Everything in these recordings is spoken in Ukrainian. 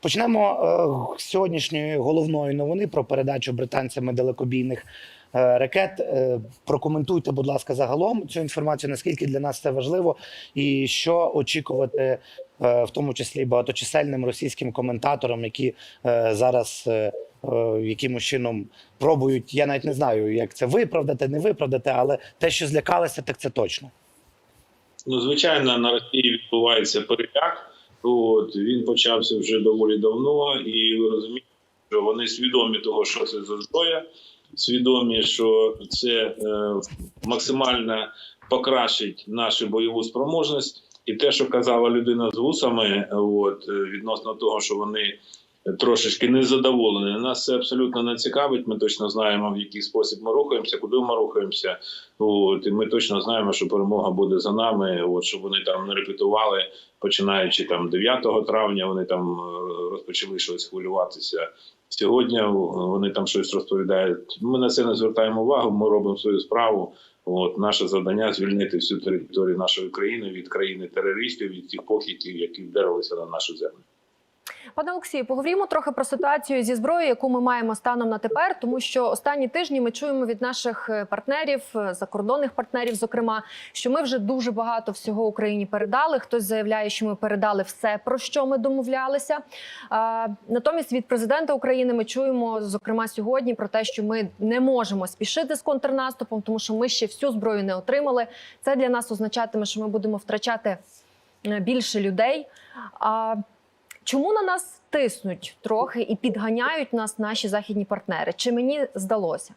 Почнемо е, з сьогоднішньої головної новини про передачу британцями далекобійних е, ракет. Е, прокоментуйте, будь ласка, загалом цю інформацію, наскільки для нас це важливо, і що очікувати, в тому числі багаточисельним російським коментаторам, які зараз якимось чином пробують. Я навіть не знаю, як це виправдати, не виправдати, але те, що злякалися, так це точно. Ну, звичайно, на Росії відбувається переляк. От він почався вже доволі давно, і ви розумієте, що вони свідомі того, що це за зброя, свідомі, що це е, максимально покращить нашу бойову спроможність. І те, що казала людина з вусами, от е, відносно того, що вони трошечки незадоволені, нас це абсолютно не цікавить. Ми точно знаємо, в який спосіб ми рухаємося, куди ми рухаємося. От і ми точно знаємо, що перемога буде за нами. От щоб вони там не репетували, починаючи там 9 травня, вони там е, розпочали щось хвилюватися. Сьогодні вони там щось розповідають. Ми на це не звертаємо увагу. Ми робимо свою справу. От наше завдання звільнити всю територію нашої країни від країни терористів, від тих похитів, які вдарилися на нашу землю. Пане Олексію, поговоримо трохи про ситуацію зі зброєю, яку ми маємо станом на тепер, тому що останні тижні ми чуємо від наших е, партнерів, е, закордонних партнерів, зокрема, що ми вже дуже багато всього Україні передали. Хтось заявляє, що ми передали все, про що ми домовлялися. Натомість від президента України ми чуємо, зокрема сьогодні, про те, що ми не можемо спішити з контрнаступом, тому що ми ще всю зброю не отримали. Це для нас означатиме, що ми будемо втрачати е, більше людей. Чому на нас тиснуть трохи і підганяють нас наші західні партнери? Чи мені здалося?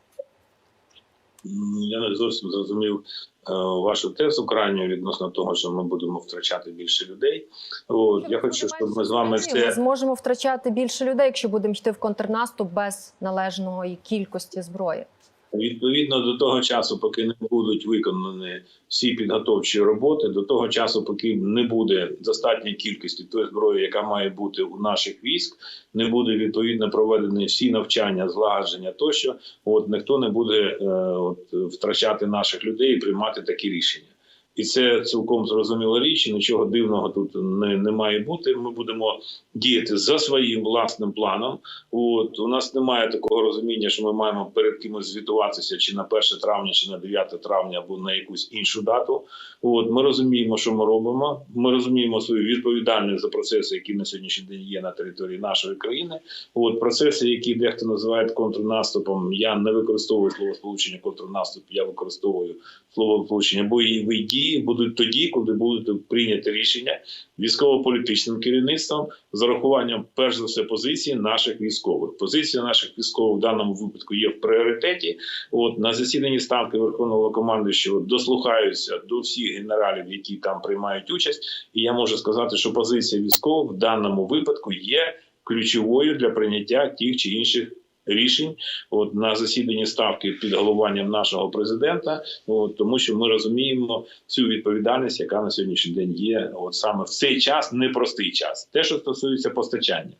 Я не зовсім зрозумів е, вашу тезу крайню відносно того, що ми будемо втрачати більше людей. От я хочу, щоб ми з вами Ми зможемо втрачати більше людей, якщо будемо йти в контрнаступ без належної кількості зброї. Відповідно до того часу, поки не будуть виконані всі підготовчі роботи, до того часу, поки не буде достатньої кількості тої зброї, яка має бути у наших військ, не буде відповідно проведені всі навчання, злагодження тощо. От ніхто не буде е, от, втрачати наших людей і приймати такі рішення. І це цілком зрозуміла річ, нічого дивного тут не, не має бути. Ми будемо діяти за своїм власним планом. От у нас немає такого розуміння, що ми маємо перед кимось звітуватися чи на 1 травня, чи на 9 травня, або на якусь іншу дату. От ми розуміємо, що ми робимо. Ми розуміємо свою відповідальність за процеси, які на сьогоднішній день є на території нашої країни. От процеси, які дехто називає контрнаступом. Я не використовую слово сполучення контрнаступ. Я використовую слово сполучення бойові дії будуть тоді, коли будуть прийняті рішення військово-політичним керівництвом з урахуванням перш за все позиції наших військових. Позиція наших військових в даному випадку є в пріоритеті. От на засіданні ставки верховного командуючого дослухаються до всіх генералів, які там приймають участь. І я можу сказати, що позиція військових в даному випадку є ключовою для прийняття тих чи інших. Рішень от на засіданні ставки під головуванням нашого президента, от тому що ми розуміємо цю відповідальність, яка на сьогоднішній день є, от саме в цей час, непростий час. Те, що стосується постачання,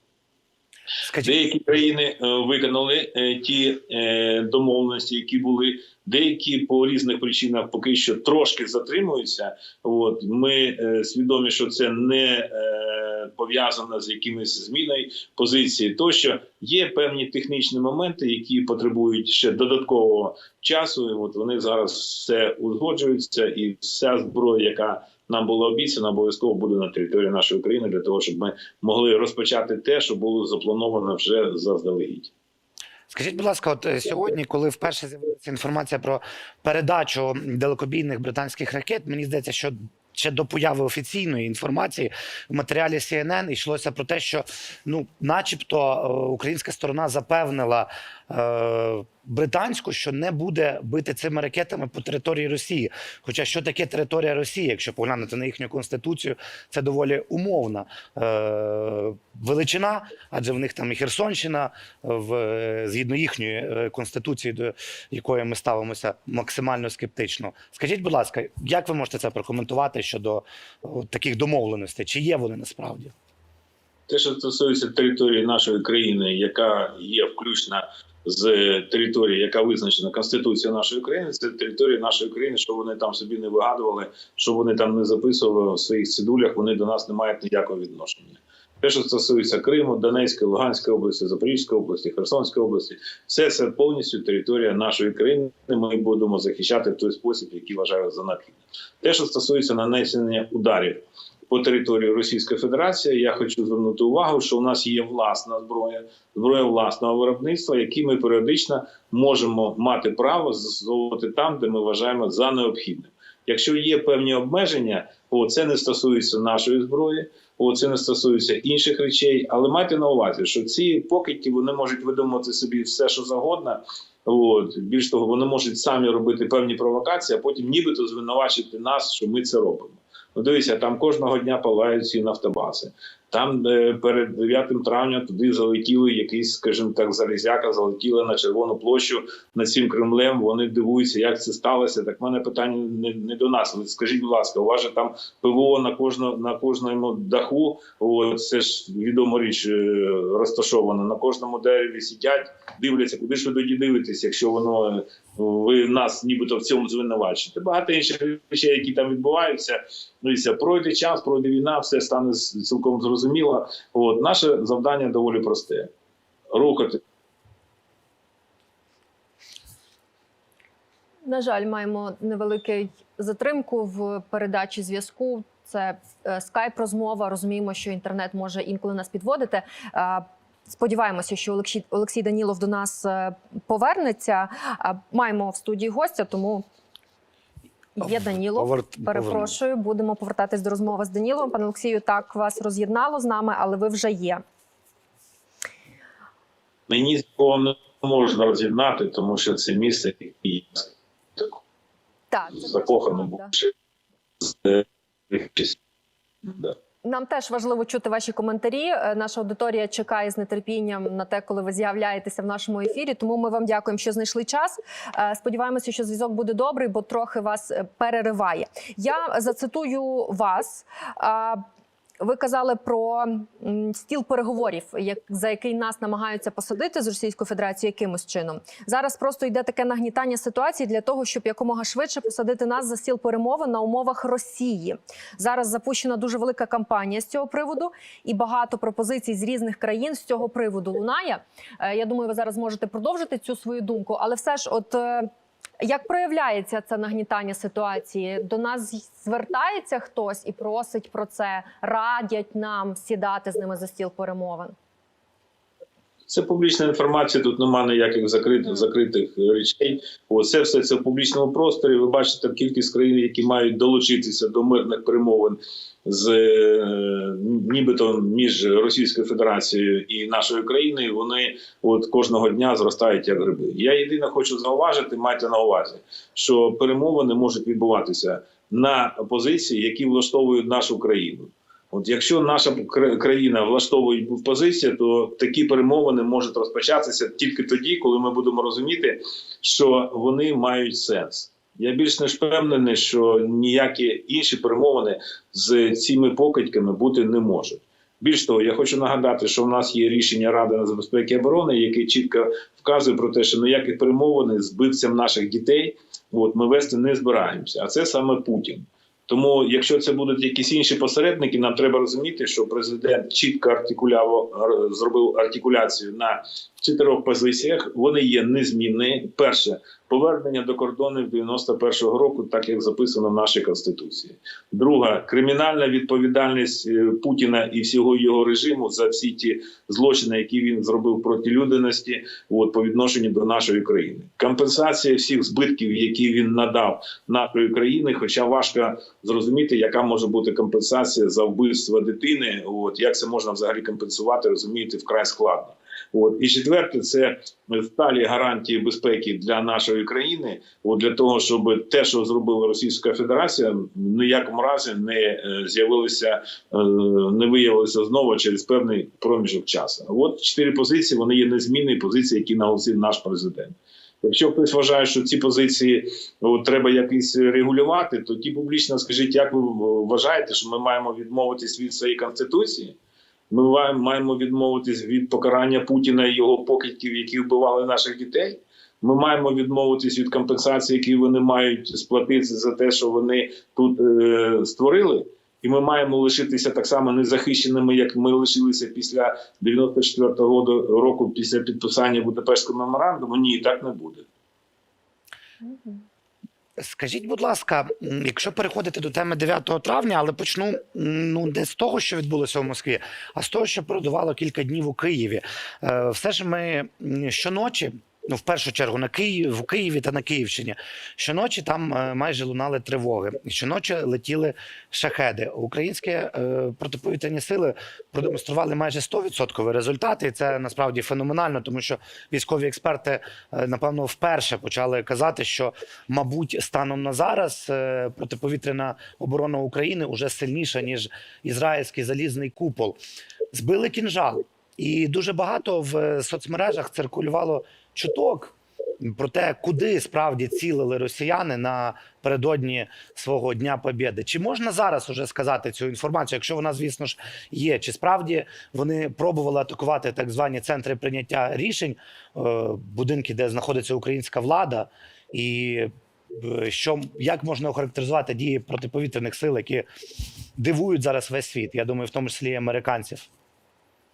деякі країни е, виконали е, ті е, домовленості, які були. Деякі по різних причинах поки що трошки затримуються. От ми свідомі, що це не пов'язано з якимись зміною позиції. Тощо є певні технічні моменти, які потребують ще додаткового часу. І от вони зараз все узгоджуються, і вся зброя, яка нам була обіцяна, обов'язково буде на території нашої країни для того, щоб ми могли розпочати те, що було заплановано вже заздалегідь. Скажіть, будь ласка, от е, сьогодні, коли вперше з'явилася інформація про передачу далекобійних британських ракет, мені здається, що ще до появи офіційної інформації в матеріалі CNN йшлося про те, що ну, начебто, е, українська сторона запевнила британську, що не буде бити цими ракетами по території Росії. Хоча що таке територія Росії, якщо поглянути на їхню конституцію, це доволі умовна е, величина, адже в них там і Херсонщина в е, згідно їхньої е, конституції, до якої ми ставимося максимально скептично. Скажіть, будь ласка, як ви можете це прокоментувати щодо таких домовленостей? Чи є вони насправді? Те, що стосується території нашої країни, яка є включна з території, яка визначена Конституцією нашої країни, це територія нашої країни, що вони там собі не вигадували, що вони там не записували в своїх цидулях, вони до нас не мають ніякого відношення. Те, що стосується Криму, Донецької, Луганської області, Запорізької області, Херсонської області, все це повністю територія нашої країни. Ми будемо захищати в той спосіб, який вважаю за необхідне. Те, що стосується нанесення ударів по території Російської Федерації, я хочу звернути увагу, що у нас є власна зброя, зброя власного виробництва, які ми періодично можемо мати право застосовувати там, де ми вважаємо за необхідним. Якщо є певні обмеження, о, це не стосується нашої зброї, о, це не стосується інших речей. Але майте на увазі, що ці покидьки вони можуть видумати собі все, що завгодно. От більш того, вони можуть самі робити певні провокації, а потім нібито звинувачити нас, що ми це робимо. Ну, дивіться, там кожного дня палають ці нафтобази. Там е, перед 9 травня туди залетіли якісь, скажімо так, залізяка, залетіли на червону площу над цим Кремлем. Вони дивуються, як це сталося. Так в мене питання не, не до нас. Ви скажіть, будь ласка, у вас же там ПВО на кожно, на кожному даху. О, це ж відома річ е, розташована. На кожному дереві сидять, дивляться, куди ж ви тоді дивитесь, якщо воно е, ви нас нібито в цьому звинувачуєте. Багато інших речей, які там відбуваються. Дивіться, пройде час, пройде війна, все стане цілком зрозуміло. От наше завдання доволі просте: рухати На жаль, маємо невелику затримку в передачі зв'язку. Це е, скайп-розмова. Розуміємо, що інтернет може інколи нас підводити. Е, Сподіваємося, що Олексій, Олексій Данілов до нас е, повернеться. Е, Маємо в студії гостя, тому є Данілов. Повер- Перепрошую, будемо повертатись до розмови з Даніловим. Пане Олексію, так вас роз'єднало з нами, але ви вже є. мені з цього не можна роз'єднати, тому що це місце, яке я Так, Нам теж важливо чути ваші коментарі. Е, Наша аудиторія чекає з нетерпінням на те, коли ви з'являєтеся в нашому ефірі. Тому ми вам дякуємо, що знайшли час. Е, Сподіваємося, що зв'язок буде добрий, бо трохи вас е, перериває. Я зацитую вас. Ви казали про стіл переговорів, як за який нас намагаються посадити з Російською Федерацією якимось чином. Зараз просто йде таке нагнітання ситуації для того, щоб якомога швидше посадити нас за стіл перемовин на умовах Росії. Зараз запущена дуже велика кампанія з цього приводу, і багато пропозицій з різних країн з цього приводу лунає. Е, Я думаю, ви зараз можете продовжити цю свою думку, але все ж, от. Як проявляється це нагнітання ситуації? До нас звертається хтось і просить про це, радять нам сідати з ними за стіл перемовин. Це публічна інформація. Тут немає ніяких закритих закритих речей. Оце все це в публічному просторі. Ви бачите кількість країн, які мають долучитися до мирних перемовин з е, нібито між Російською Федерацією і нашою країною. Вони от кожного дня зростають як гриби. Я єдине хочу зауважити, майте на увазі, що перемовини можуть відбуватися на позиції, які влаштовують нашу країну. От якщо наша кра- країна влаштовує позицію, то такі перемовини можуть розпочатися тільки тоді, коли ми будемо розуміти, що вони мають сенс. Я більш не впевнений, що ніякі інші перемовини з цими покидьками бути не можуть. Більш того, я хочу нагадати, що в нас є рішення Ради нацбезпеки і оборони, яке чітко вказує про те, що ніяких перемовин з вбивцям наших дітей от, ми вести не збираємося. А це саме Путін. Тому, якщо це будуть якісь інші посередники, нам треба розуміти, що президент чітко артикуляво зробив артикуляцію на чотирьох позиціях. Вони є незмінні. Перше повернення до кордонів 91-го року, так як записано в нашій конституції. Друга кримінальна відповідальність е, Путіна і всього його режиму за всі ті злочини, які він зробив проти людяності, от по відношенню до нашої країни. Компенсація всіх збитків, які він надав нашої країни, хоча важко зрозуміти, яка може бути компенсація за вбивство дитини. От як це можна взагалі компенсувати, розумієте, вкрай складно. От і четверте, це сталі гарантії безпеки для нашої країни. От для того, щоб те, що зробила Російська Федерація, ніякому разі не е, з'явилося, е, не виявилося знову через певний проміжок часу. От чотири позиції вони є незмінні позиції, які наголосив наш президент. Якщо хтось вважає, що ці позиції от, треба якось регулювати, то ті публічно скажіть, як ви вважаєте, що ми маємо відмовитись від своєї конституції? Ми маємо відмовитись від покарання Путіна і його покидьків, які вбивали наших дітей. Ми маємо відмовитись від компенсації, які вони мають сплатити за те, що вони тут е, створили. і ми маємо лишитися так само незахищеними, як ми лишилися після 94-го году- року після підписання Будапештського меморандуму. Ні, так не буде. Скажіть, будь ласка, якщо переходити до теми 9 травня, але почну ну не з того, що відбулося в Москві, а з того, що передувало кілька днів у Києві. Е, Все ж ми щоночі. Ну, в першу чергу на Київ в Києві та на Київщині. Щоночі там е, майже лунали тривоги. Щоночі летіли шахеди. Українські е, протиповітряні сили продемонстрували майже 100% результати. І це насправді феноменально, тому що військові експерти, е, напевно, вперше почали казати, що, мабуть, станом на зараз е, протиповітряна оборона України вже сильніша ніж ізраїльський залізний купол. Збили кінжал, і дуже багато в соцмережах циркулювало чуток про те, куди справді цілили росіяни напередодні свого дня Побєди. Чи можна зараз уже сказати цю інформацію, якщо вона, звісно ж, є? Чи справді вони пробували атакувати так звані центри прийняття рішень, е, будинки, де знаходиться українська влада, і е, що як можна охарактеризувати дії протиповітряних сил, які дивують зараз весь світ? Я думаю, в тому числі і американців.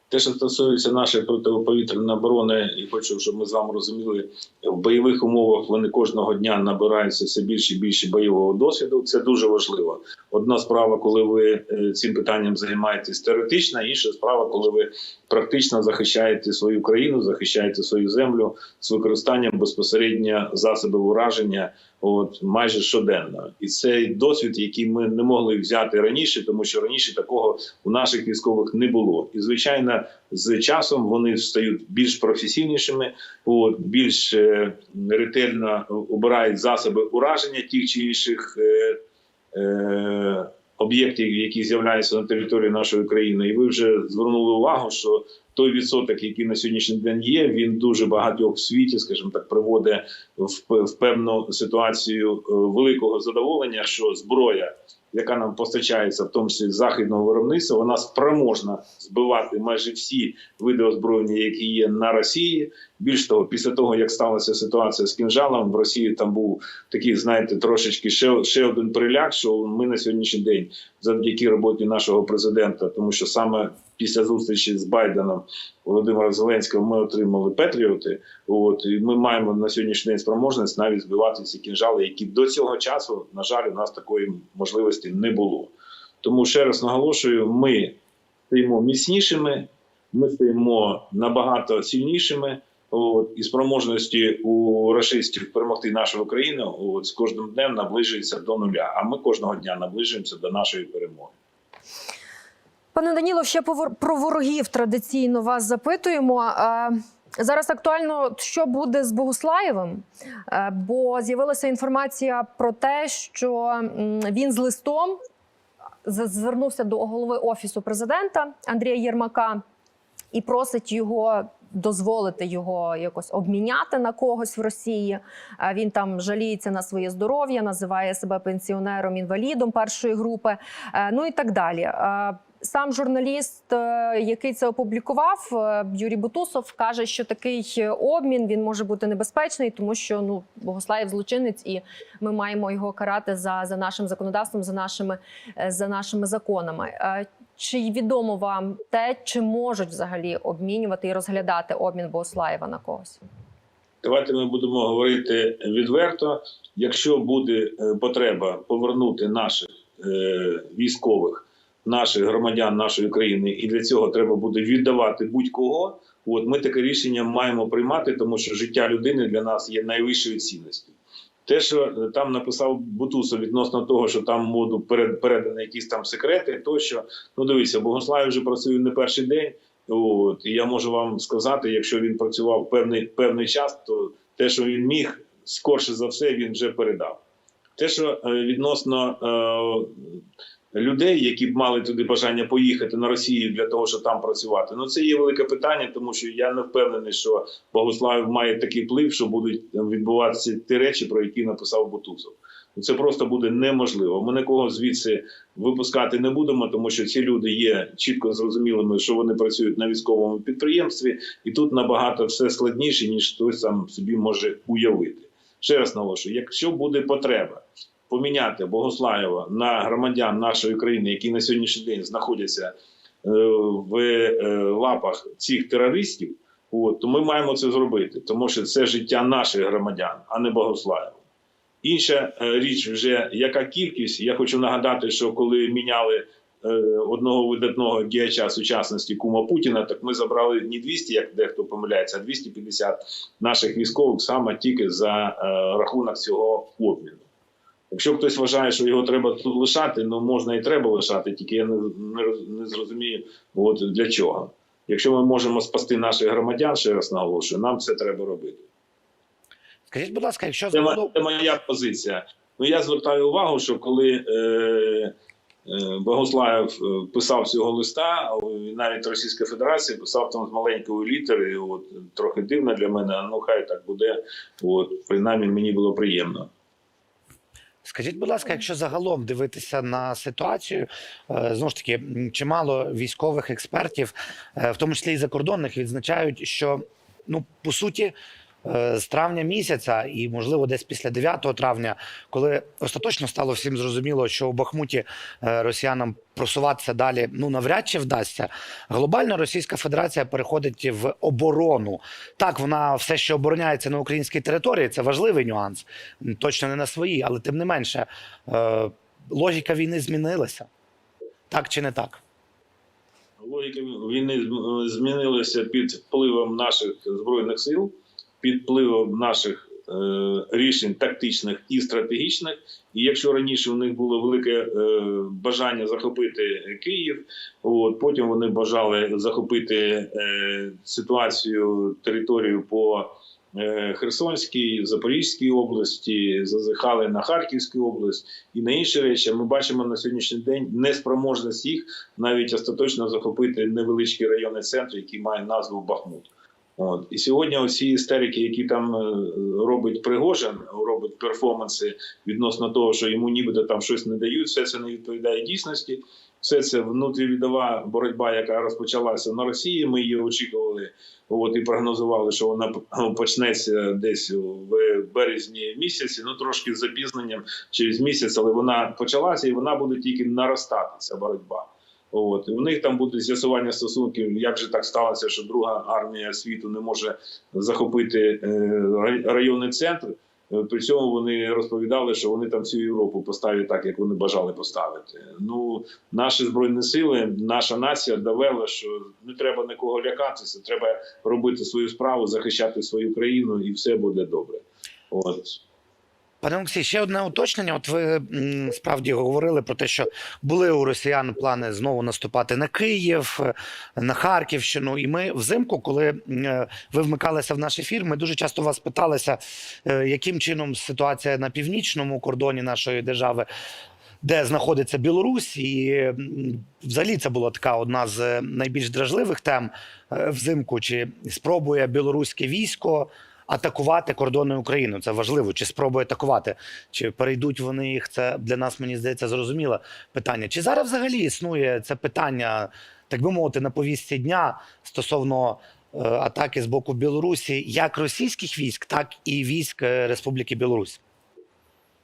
Те, що стосується нашої протиповітряної оборони, і хочу, щоб ми з вами розуміли, в бойових умовах вони кожного дня набираються все більше і більше бойового досвіду. Це дуже важливо. Одна справа, коли ви е, цим питанням займаєтесь теоретично, інша справа, коли ви практично захищаєте свою країну, захищаєте свою землю з використанням безпосередньо засобів ураження. От майже щоденно, і цей досвід, який ми не могли взяти раніше, тому що раніше такого у наших військових не було. І звичайно, з часом вони стають більш професійнішими, от більш е, ретельно обирають засоби ураження тих чи інших е, е, об'єктів, які з'являються на території нашої країни. І ви вже звернули увагу, що той відсоток, який на сьогоднішній день є, він дуже багатьох в світі, скажімо так, приводить в, в певну ситуацію е, великого задоволення, що зброя, яка нам постачається, в тому числі західного виробництва, вона спроможна збивати майже всі види озброєння, які є на Росії. Більш того, після того як сталася ситуація з кінжалом, в Росії там був такий, знаєте, трошечки ще, ще один приляк, що ми на сьогоднішній день, завдяки роботі нашого президента, тому що саме після зустрічі з Байденом Володимира Зеленського ми отримали Петріоти. От і ми маємо на сьогоднішній день спроможність навіть збивати ці кінжали, які до цього часу, на жаль, у нас такої можливості не було. Тому ще раз наголошую: ми стаємо міцнішими, ми стаємо набагато сильнішими. От, і спроможності у рашистів перемогти нашу Україну от, з кожним днем наближується до нуля. А ми кожного дня наближуємося до нашої перемоги. Пане Даніло, ще про ворогів традиційно вас запитуємо. Зараз актуально, що буде з Богуслаєвим, Е, бо з'явилася інформація про те, що він з листом звернувся до голови офісу президента Андрія Єрмака і просить його дозволити його якось обміняти на когось в Росії. Е, Він там жаліється на своє здоров'я, називає себе пенсіонером інвалідом першої групи, е, ну і так далі. Сам журналіст, е, який це опублікував, е, Юрій Бутусов, каже, що такий обмін він може бути небезпечний, тому що ну Богослаєв злочинець, і ми маємо його карати за, за нашим законодавством, за нашими, е, за нашими законами. Чи відомо вам те, чи можуть взагалі обмінювати і розглядати обмін Богослаєва на когось? Давайте ми будемо говорити відверто. Якщо буде потреба повернути наших е, військових, наших громадян нашої країни, і для цього треба буде віддавати будь-кого. От ми таке рішення маємо приймати, тому що життя людини для нас є найвищою цінністю. Те, що там написав Бутусов відносно того, що там перед- передані якісь там секрети, тощо ну дивіться, Богослав вже працює не перший день. От і я можу вам сказати, якщо він працював певний певний час, то те, що він міг, скорше за все, він вже передав. Те, що е, відносно е, людей, які б мали туди бажання поїхати на Росію для того, щоб там працювати, ну це є велике питання, тому що я не впевнений, що Богослав має такий вплив, що будуть відбуватися ті речі, про які написав Бутусов. Ну, Це просто буде неможливо. Ми нікого звідси випускати не будемо, тому що ці люди є чітко зрозумілими, що вони працюють на військовому підприємстві, і тут набагато все складніше, ніж хтось сам собі може уявити. Ще раз наголошую, якщо буде потреба поміняти Богослаєва на громадян нашої країни, які на сьогоднішній день знаходяться е, в е, лапах цих терористів, то ми маємо це зробити, тому що це життя наших громадян, а не Богослаєва. Інша е, річ, вже яка кількість. Я хочу нагадати, що коли міняли одного видатного діяча сучасності Кума Путіна, так ми забрали не 200, як дехто помиляється, а 250 наших військових саме тільки за рахунок цього обміну. Якщо хтось вважає, що його треба тут лишати, ну можна і треба лишати, тільки я не, не, не зрозумію, от для чого. Якщо ми можемо спасти наших громадян, ще раз наголошую, нам це треба робити. Скажіть, будь ласка, якщо Це, мо- це моя позиція. Ну я звертаю увагу, що коли е, е, Богослаєв е, писав цього листа, навіть Російська Федерація писав там з маленької літери. От трохи дивно для мене, ну хай так буде. От принаймні мені було приємно. Скажіть, будь ласка, якщо загалом дивитися на ситуацію, е, знову ж таки, чимало військових експертів, е, в тому числі і закордонних, відзначають, що ну по суті. Е, З травня місяця, і можливо, десь після 9 травня, коли остаточно стало всім зрозуміло, що у Бахмуті е, росіянам просуватися далі ну навряд чи вдасться. Глобально Російська Федерація переходить в оборону. Так, вона все ще обороняється на українській території. Це важливий нюанс. Точно не на своїй, але тим не менше, е, логіка війни змінилася. Так чи не так? Логіка війни змінилася під впливом наших збройних сил, під впливом наших е, рішень тактичних і стратегічних. І якщо раніше у них було велике е, бажання захопити Київ, от потім вони бажали захопити е, ситуацію територію по Херсонській, Запорізькій області, зазихали на Харківську область і на інші речі. Ми бачимо на сьогоднішній день неспроможність їх навіть остаточно захопити невеличкий районний центр, який має назву Бахмут. От і сьогодні оці істерики, які там е, робить Пригожин, робить перформанси відносно того, що йому нібито там щось не дають, все це не відповідає дійсності. Все це внутрівідова боротьба, яка розпочалася на Росії. Ми її очікували, от і прогнозували, що вона почнеться десь в березні місяці. Ну трошки з запізненням через місяць, але вона почалася і вона буде тільки наростати ця боротьба. От і у них там буде з'ясування стосунків. Як же так сталося, що друга армія світу не може захопити е, районний центр? Е, При цьому вони розповідали, що вони там всю Європу поставлять так, як вони бажали поставити. Ну наші збройні сили, наша нація довела, що не треба нікого лякатися. Треба робити свою справу, захищати свою країну, і все буде добре. От Пане Олексій, ще одне уточнення. От ви справді говорили про те, що були у росіян плани знову наступати на Київ, на Харківщину. І ми взимку, коли е, ви вмикалися в наш ефір, ми дуже часто вас питалися, е, яким чином ситуація на північному кордоні нашої держави. Де знаходиться Білорусь, і взагалі це була така одна з найбільш дражливих тем е, взимку. Чи спробує білоруське військо атакувати кордони України. Це важливо. Чи спробує атакувати, чи перейдуть вони їх? Це для нас, мені здається, зрозуміле питання. Чи зараз взагалі існує це питання, так би мовити, на повістці дня стосовно е, атаки з боку Білорусі, як російських військ, так і військ е, Республіки Білорусь?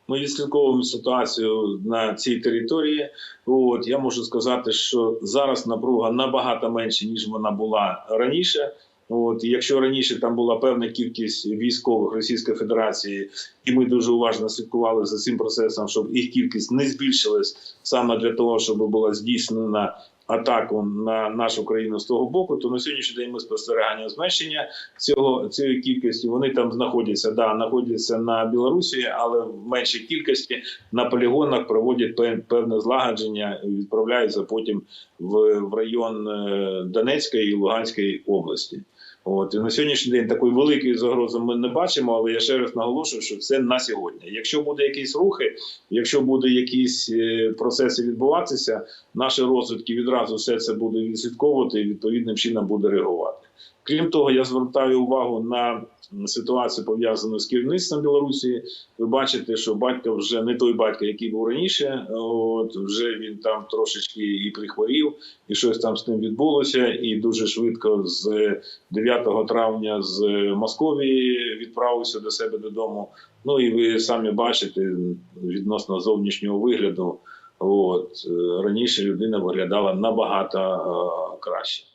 Ми відслідковуємо ситуацію на цій території. От я можу сказати, що зараз напруга набагато менше ніж вона була раніше. От якщо раніше там була певна кількість військових Російської Федерації, і ми дуже уважно слідкували за цим процесом, щоб їх кількість не збільшилась саме для того, щоб була здійснена атаку на нашу країну з того боку, то на сьогоднішній день ми спостерігаємо зменшення цього цієї кількості. Вони там знаходяться, да, знаходяться на Білорусі, але в меншій кількості на полігонах проводять певне злагодження, і відправляються потім в, в район е, Донецької і Луганської області. От і на сьогоднішній день такої великої загрози ми не бачимо, але я ще раз наголошую, що це на сьогодні. Якщо буде якісь рухи, якщо буде якісь е, процеси відбуватися, наші розвідки відразу все це буде відслідковувати і відповідним чином буде реагувати. Крім того, я звертаю увагу на ситуацію пов'язану з керівництвом Білорусі. Ви бачите, що батько вже не той батько, який був раніше. От вже він там трошечки і прихворів, і щось там з ним відбулося. І дуже швидко з 9 травня з Московії відправився до себе додому. Ну і ви самі бачите відносно зовнішнього вигляду. От раніше людина виглядала набагато е, краще.